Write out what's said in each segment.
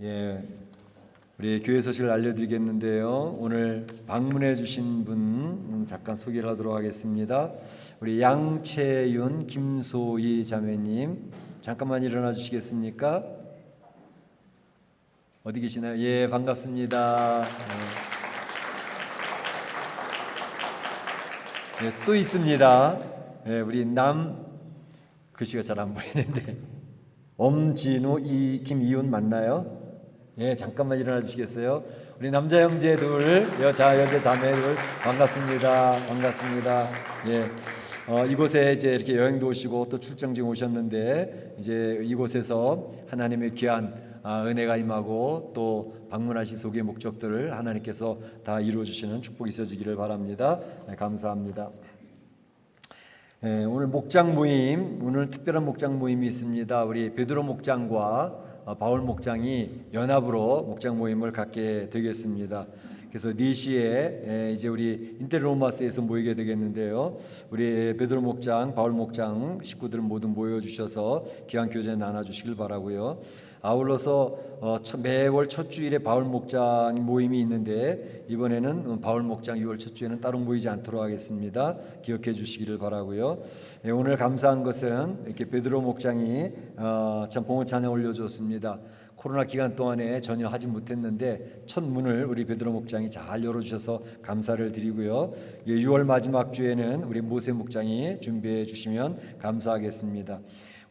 예, 우리 교회 소식을 알려드리겠는데요. 오늘 방문해 주신 분 음, 잠깐 소개를 하도록 하겠습니다. 우리 양채윤, 김소희 자매님 잠깐만 일어나 주시겠습니까? 어디 계시나요? 예, 반갑습니다. 예. 예, 또 있습니다. 예, 우리 남 글씨가 잘 안 보이는데 엄진우, 이 김이훈 맞나요? 예, 잠깐만 일어나 주시겠어요? 우리 남자 형제 둘, 여자 여자 자매 둘 반갑습니다. 반갑습니다. 예. 어, 이곳에 이제 이렇게 여행도 오시고 또 출장 중 오셨는데 이제 이곳에서 하나님의 귀한 아, 은혜가 임하고 또 방문하신 속의 목적들을 하나님께서 다 이루어 주시는 축복이 있어지기를 바랍니다. 네, 감사합니다. 예, 오늘 목장 모임, 오늘 특별한 목장 모임이 있습니다. 우리 베드로 목장과 어, 바울 목장이 연합으로 목장 모임을 갖게 되겠습니다. 그래서 4시에 예, 이제 우리 인테로마스에서 모이게 되겠는데요. 우리 베드로 목장, 바울 목장 식구들 모두 모여 주셔서 귀한 교제 나눠 주시길 바라고요. 아울러서 어, 첫- 매월 첫 주일에 바울 목장 모임이 있는데 이번에는 바울 목장 6월 첫 주에는 따로 모이지 않도록 하겠습니다. 기억해 주시기를 바라고요. 예, 오늘 감사한 것은 이렇게 베드로 목장이 어, 참 봉헌 찬양 올려줬습니다. 코로나 기간 동안에 전혀 하지 못했는데 첫 문을 우리 베드로 목장 이 잘 열어주셔서 감사를 드리고요. 예, 6월 마지막 주에는 우리 모세 목장이 준비해 주시면 감사하겠습니다.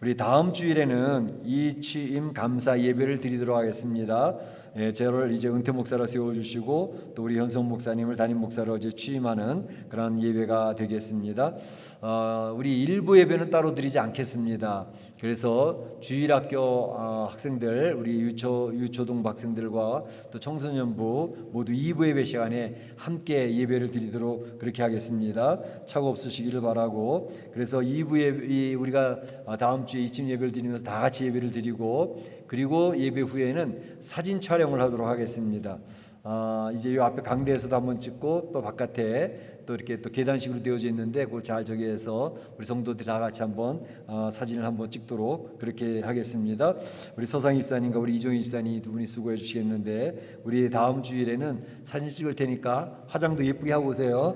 우리 다음 주일에는 이 취임 감사 예배를 드리도록 하겠습니다. 예, 저를 이제 은퇴 목사로 세워주시고 또 우리 현성 목사님을 담임 목사로 이제 취임하는 그런 예배가 되겠습니다. 어, 우리 일부 예배는 따로 드리지 않겠습니다. 그래서 주일학교 어, 학생들, 우리 유초 유초동 학생들과 또 청소년부 모두 2부 예배 시간에 함께 예배를 드리도록 그렇게 하겠습니다. 차고 없으시기를 바라고 그래서 2부 예배 우리가 어, 다음 주에 이침 예배를 드리면서 다 같이 예배를 드리고 그리고 예배 후에는 사진 촬영 을 하도록 하겠습니다. 아, 이제 이 앞에 강대에서도 한번 찍고 또 바깥에 또 이렇게 또 계단식으로 되어져 있는데 그걸 잘 저기해서 우리 성도들 다 같이 한번 어, 사진을 한번 찍도록 그렇게 하겠습니다. 우리 서상 입사님과 우리 이종희 집사님 두 분이 수고해 주시겠는데 우리 다음 주일에는 사진 찍을 테니까 화장도 예쁘게 하고 오세요.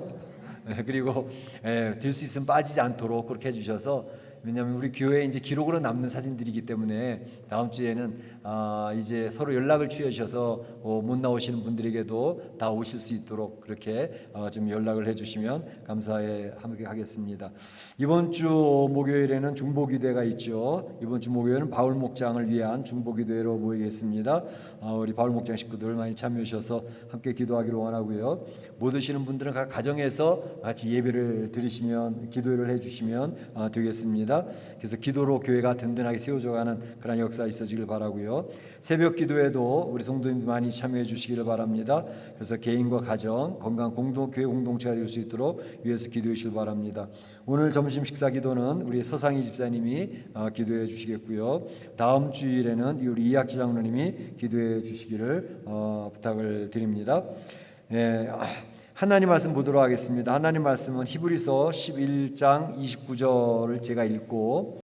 그리고 예, 될수 있으면 빠지지 않도록 그렇게 해주셔서 왜냐하면 우리 교회에 이제 기록으로 남는 사진들이기 때문에 다음 주에는 아, 이제 서로 연락을 취하셔서 어, 못 나오시는 분들에게도 다 오실 수 있도록 그렇게 어, 좀 연락을 해주시면 감사해 하겠습니다. 이번 주 목요일에는 중보기도회가 있죠. 이번 주 목요일은 바울 목장을 위한 중보기도회로 모이겠습니다. 어, 우리 바울 목장 식구들 많이 참여해 주셔서 함께 기도하기를 원하고요. 못 오시는 분들은 각 가정에서 같이 예배를 드리시면 기도를 해주시면 어, 되겠습니다. 그래서 기도로 교회가 든든하게 세워져가는 그런 역사 있어지길 바라고요. 새벽 기도에도 우리 성도님들 많이 참여해 주시기를 바랍니다. 그래서 개인과 가정 건강 공동 교회 공동체가 될 수 있도록 위해서 기도해 주시길 바랍니다. 오늘 점심 식사 기도는 우리 서상희 집사님이 어, 기도해 주시겠고요. 다음 주일에는 우리 이학지 장로님이 기도해 주시기를 어, 부탁을 드립니다. 예, 아, 하나님 말씀 보도록 하겠습니다. 하나님 말씀은 히브리서 11장 29절을 제가 읽고